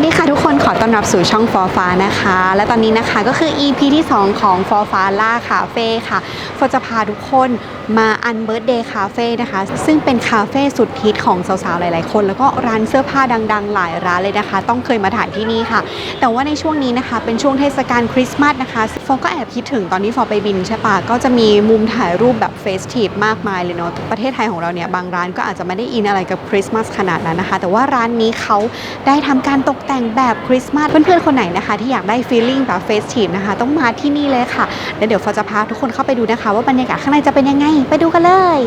วัสดีค่ะทุกคนขอต้อนรับสู่ช่องฟอฟ้านะคะ และตอนนี้นะคะก็คือ EP ที่ 2 ของฟอฟ้าล่าคาเฟ่ค่ะฟอจะพาทุกคนมาอันเบิร์ d เดย์คาเฟ่นะคะ ซึ่งเป็นคาเฟ่สุดฮิตของสาวๆ หลายๆ คน แล้วก็ร้านเสื้อผ้าดังๆ หลายร้านเลยนะคะ ต้องเคยมาถ่ายที่นี่ค่ะ แต่ว่าในช่วงนี้นะคะ เป็นช่วงเทศกาลคริสต์มาสนะคะฟอก็แอบคิดถึงตอนที่ฟอไปบินใช่ปะก็จะมีมุมถ่ายรูปแบบเฟสทีฟมากมายเลยเนาะประเทศไทยของเราเนี่ยบางร้านก็อาจจะไม่ได้อินอะไรกับคริสต์มาสขนาดนั้นนะคะ แต่ว่าร้านนี้เขาได้ทำการตกแต่งแบบคริสต์มาสเพื่อนๆคนไหนนะคะ ที่อยากได้ฟีลลิ่งแบบเฟสทีฟนะคะ ต้องมาที่นี่เลยค่ะแล้วเดี๋ยวฟอจะพาทุกคนเข้าไปดูนะคะ ว่าบรรยากาศข้างในจะเป็นยังไง ไปดูกันเลย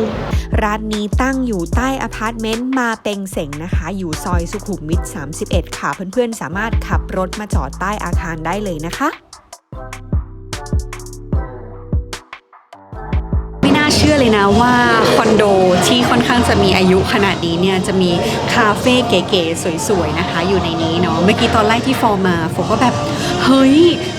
ร้านนี้ตั้งอยู่ใต้อพาร์ตเมนต์มาเป็งเสงนะคะ อยู่ซอยสุขุมวิท31 ค่ะ เพื่อนๆสามารถขับรถมาจอดใต้อาคารได้เลยนะคะ เชื่อเลยนะว่าคอนโดที่ค่อนข้างจะมีอายุขนาดนี้เนี่ยจะมีคาเฟ่เก๋ๆสวยๆนะคะ อยู่ในนี้เนาะเมื่อกี้ตอนแรกที่ฟอร์มาฟก็แบบเฮ้ย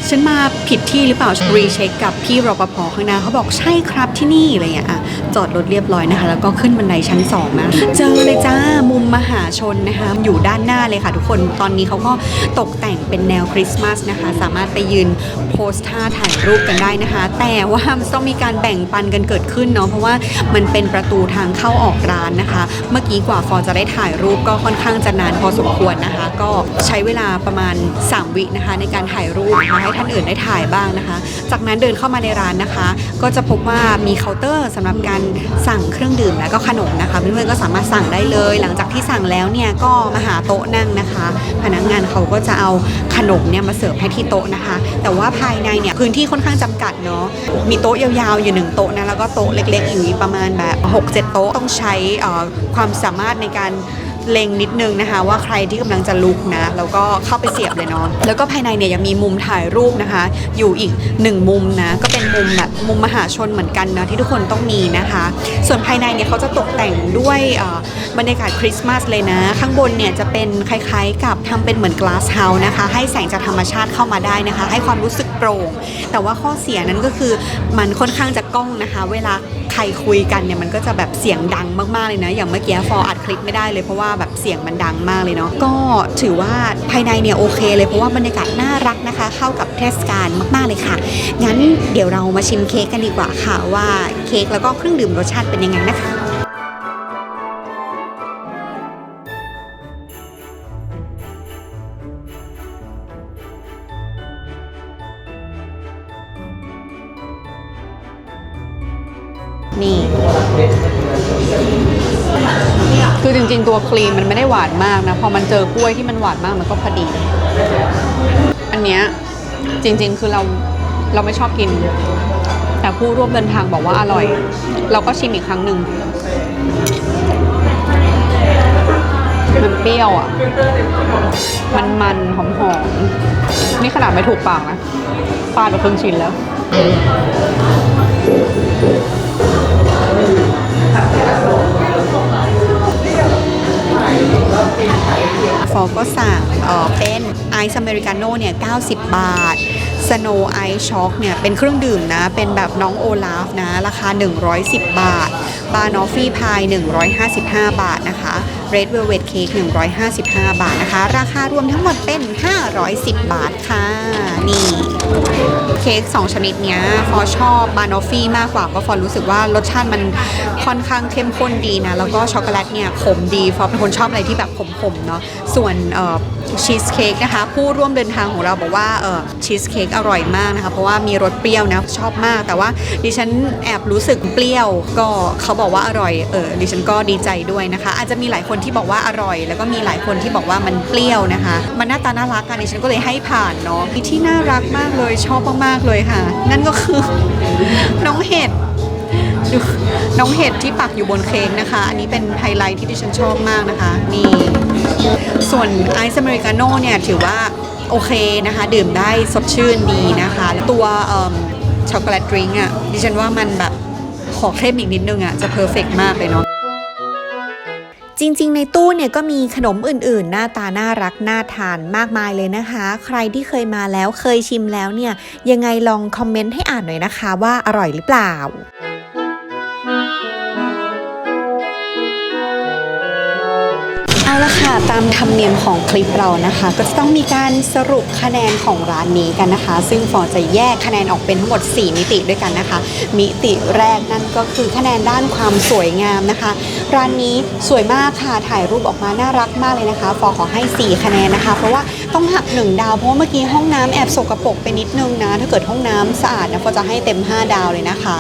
ฉันมาผิดที่หรือเปล่ารีเช็คกับพี่รปภข้างหน้าเขาบอกใช่ครับที่นี่อะไรเงี้ยอะจอดรถเรียบร้อยนะคะ แล้วก็ขึ้นบันไดชั้น2นะเจอเลยจ้ามุมมหาชนนะคะ อยู่ด้านหน้าเลยค่ะทุกคนตอนนี้เขาก็ตกแต่งเป็นแนวคริสต์มาสนะคะ สามารถไปยืนโพสท่าถ่ายรูปกันได้นะคะ แต่ว่ามันต้องมีการแบ่งปันกันเกิดขึ้นเนาะเพราะว่ามันเป็นประตูทางเข้าออกร้านนะคะ เมื่อกี้กว่าฟอร์จะได้ถ่ายรูปก็ค่อนข้างจะนานพอสมควรนะคะ ก็ใช้เวลาประมาณ 3 วินะคะ ในการถ่ายรูปนะคะให้ท่านอื่นได้ถ่ายบ้างนะคะ จากนั้นเดินเข้ามาในร้านนะคะ ก็จะพบว่ามีเคาน์เตอร์สำหรับการสั่งเครื่องดื่มและก็ขนมนะคะเพื่อนๆก็สามารถสั่งได้เลย หลังจากที่สั่งแล้วเนี่ยก็มาหาโต๊ะนั่งนะคะ พนักงานเขาก็จะเอาขนมเนี่ยมาเสิร์ฟให้ที่โต๊ะนะคะ แต่ว่าภายในเนี่ยพื้นที่ค่อนข้างจำกัดเนาะมีโต๊ะยาวๆอยู่หนึ่งโต๊ะนะแล้วก็โต๊ะเล็กๆอยู่อีกประมาณแบบ 6-7 โต๊ะต้องใช้ความสามารถในการ เล็งนิดนึงนะคะ ว่าใครที่กำลังจะลุกนะแล้วก็เข้าไปเสียบเลยเนาะแล้วก็ภายในเนี่ยยังมีมุมถ่ายรูปนะคะ อยู่อีกหนึ่งมุมนะก็เป็นมุมแบบมุมมหาชนเหมือนกันนะที่ทุกคนต้องมีนะคะ ส่วนภายในเนี่ยเขาจะตกแต่งด้วยบรรยากาศคริสต์มาสเลยนะ ข้างบนเนี่ยจะเป็นคล้ายๆ กับทำเป็นเหมือน glass house นะคะ ให้แสงจากธรรมชาติเข้ามาได้นะคะ ให้ความรู้สึกโปร่ง แต่ว่าข้อเสียนั้นก็คือมันค่อนข้างจะก้องนะคะ เวลา ใครคุยกันเนี่ยมันก็จะแบบเสียงดังมากๆเลยนะ อย่างเมื่อกี้ฟออัดคลิปไม่ได้เลยเพราะว่าแบบเสียงมันดังมากเลยเนาะก็ถือว่าภายในเนี่ยโอเคเลยเพราะว่าบรรยากาศน่ารักนะคะ เข้ากับเทศกาลมากๆเลยค่ะ งั้นเดี๋ยวเรามาชิมเค้กกันดีกว่าค่ะว่าเค้กแล้วก็เครื่องดื่มรสชาติเป็นยังไงนะคะ นี่ คือจริงๆตัวครีมมันไม่ได้หวานมากนะ พอมันเจอกล้วยที่มันหวานมากมันก็พอดี อันเนี้ยจริง ๆ คือเราเราไม่ชอบกิน แต่ผู้ร่วมเดินทางบอกว่าอร่อย เราก็ชิมอีกครั้งหนึ่งมันเปรี้ยวอะ มันมันหอมหอมนี่ขนาดไม่ถูกปากนะฟาดไปครึ่งชิ้นแล้ว ฟอก็สั่งเอ่อเป็นไอซ์อเมริกาโน่เนี่ย 90 บาท สโนไอซ์ช็อกเนี่ย เป็นเครื่องดื่มนะ เป็นแบบน้องโอลาฟนะ ราคา 110 บาท บานอฟฟี่พาย 155 บาทนะคะ เรดเวลเวทเค้ก155 บาทนะคะ ราคารวมทั้งหมดเป็น 510 บาทค่ะ นี่เค้ก2 ชนิดเนี้ย ฟอชอบบานอฟฟี่มากกว่า เพราะฟอรู้สึกว่ารสชาติมันค่อนข้างเข้มข้นดีนะ แล้วก็ช็อกโกแลตเนี่ยขมดีฟอเป็นคนชอบอะไรที่แบบขมๆเนาะ ส่วนชีสเค้กนะคะ ผู้ร่วมเดินทางของเราบอกว่าชีสเค้กอร่อยมากนะคะ เพราะว่ามีรสเปรี้ยวนะ ชอบมาก แต่ว่าดิฉันแอบรู้สึกเปรี้ยว ก็เขาบอกว่าอร่อย เออดิฉันก็ดีใจด้วยนะคะ อาจจะมีหลายคนที่บอกว่าอร่อย แล้วก็มีหลายคนที่บอกว่ามันเปรี้ยวนะคะ มันหน้าตาน่ารักกันดิฉันก็เลยให้ผ่านเนาะมีที่น่ารักมากเลยชอบมากๆเลยค่ะ นั่นก็คือ น้องเห็ดดูน้องเห็ดที่ปักอยู่บนเค้กนะคะ อันนี้เป็นไฮไลท์ที่ดิฉันชอบมากนะคะ นี่ ส่วนไอซ์อเมริกาโน่เนี่ยถือว่าโอเคนะคะ ดื่มได้สดชื่นดีนะคะแล้วตัวช็อกโกแลตดริงก์อะดิฉันว่ามันแบบขอเข้มอีกนิดนึงอะจะเพอร์เฟกมากเลยเนาะ จริงๆ ในตู้เนี่ยก็มีขนมอื่นๆ หน้าตาน่ารักน่าทานมากมายเลยนะคะ ใครที่เคยมาแล้วเคยชิมแล้วเนี่ยยังไงลองคอมเมนต์ให้อ่านหน่อยนะคะว่าอร่อยหรือเปล่า เอาละค่ะค่ะ ตามธรรมเนียมของคลิปเรานะคะ ก็จะต้องมีการสรุปคะแนนของร้านนี้กันนะคะ ซึ่งฟอร์จะแยกคะแนนออกเป็นทั้งหมด 4 มิติด้วยกันนะคะ มิติแรกนั่นก็คือคะแนนด้านความสวยงามนะคะ ร้านนี้สวยมากค่ะถ่ายรูปออกมาน่ารักมากเลยนะคะ ฟอร์ขอให้ 4 คะแนนนะคะ เพราะว่าต้องหัก 1 ดาว เพราะว่าเมื่อกี้ห้องน้ำแอบสกปรกไปนิดนึงนะ ถ้าเกิดห้องน้ำสะอาดนะฟอร์จะให้เต็ม 5 ดาวเลยนะคะ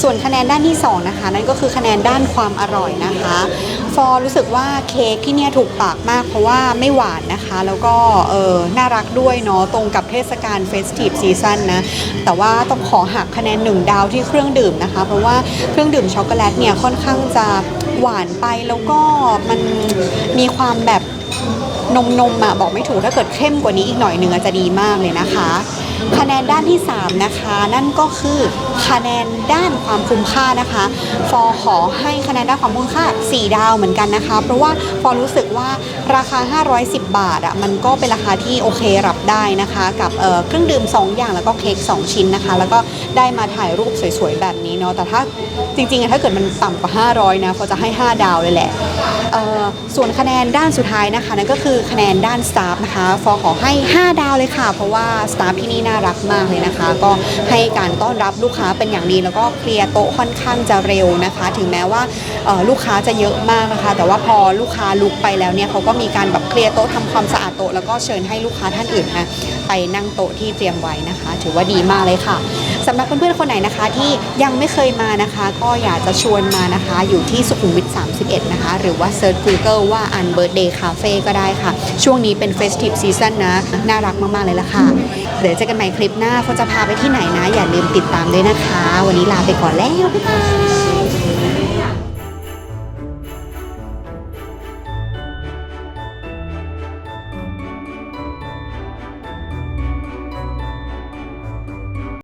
ส่วนคะแนนด้านที่2นะคะนั่นก็คือคะแนนด้านความอร่อยนะคะ ฟอร์รู้สึกว่าเค้กที่เนี่ยถูกปากมาก เพราะว่าไม่หวานนะคะ แล้วก็เออน่ารักด้วยเนาะตรงกับเทศกาลเฟสทีฟซีซั่นนะแต่ว่าต้องขอหักคะแนน1ดาวที่เครื่องดื่มนะคะ เพราะว่าเครื่องดื่มช็อกโกแลตเนี่ยค่อนข้างจะหวานไปแล้วก็มันมีความแบบนมนมอะบอกไม่ถูกถ้าเกิดเข้มกว่านี้อีกหน่อยหนึ่งอจะดีมากเลยนะคะ คะแนนด้านที่ 3 นะคะ นั่นก็คือคะแนนด้านความคุ้มค่านะคะ ฟอขอให้คะแนนด้านความคุ้มค่า 4 ดาวเหมือนกันนะคะ เพราะว่าฟอรู้สึกว่าราคา 510 บาทอะมันก็เป็นราคาที่โอเครับได้นะคะ กับเเครื่องดื่ม 2 อย่างแล้วก็เค้ก2 ชิ้นนะคะ แล้วก็ได้มาถ่ายรูปสวยๆแบบนี้เนาะแต่ถ้า จริงๆอะถ้าเกิดมันต่ำกว่า 500 นะฟอจะให้ 5 ดาวเลยแหละเอ่อส่วนคะแนนด้านสุดท้ายนะคะนั่นก็คือคะแนนด้านสตาฟนะคะฟอขอให้ 5 ดาวเลยค่ะ เพราะว่าสตาฟที่นี่น่ารักมากเลยนะคะ ก็ให้การต้อนรับลูกค้าเป็นอย่างดี แล้วก็เคลียร์โต๊ะค่อนข้างจะเร็วนะคะ ถึงแม้ว่าเอ่อลูกค้าจะเยอะมากนะคะ แต่ว่าพอลูกค้าลุกไปแล้วเนี่ยเขาก็มีการแบบเคลียร์โต๊ะทำความสะอาดโต๊ะแล้วก็เชิญให้ลูกค้าท่านอื่นนะไปนั่งโต๊ะที่เตรียมไว้นะคะ ถือว่าดีมากเลยค่ะสำหรับเพื่อนๆคนไหนนะคะที่ยังไม่เคยมานะคะก็อยากจะชวนมานะคะ อยู่ที่สุขุมวิท 31 นะคะ หรือว่าเซิร์ช Google ว่าอันเบิร์ดเดย์คาเฟ่ก็ได้ค่ะ ช่วงนี้เป็นเฟสติ v ซีซั o นนะ น่ารักมาก ๆ เลยละค่ะ เดี๋ยวเจอกันใหม่คลิปหน้าเขาจะพาไปที่ไหนนะ อย่าลืมติดตามด้วยนะคะ วันนี้ลาไปก่อนแล้ว บ๊ายบาย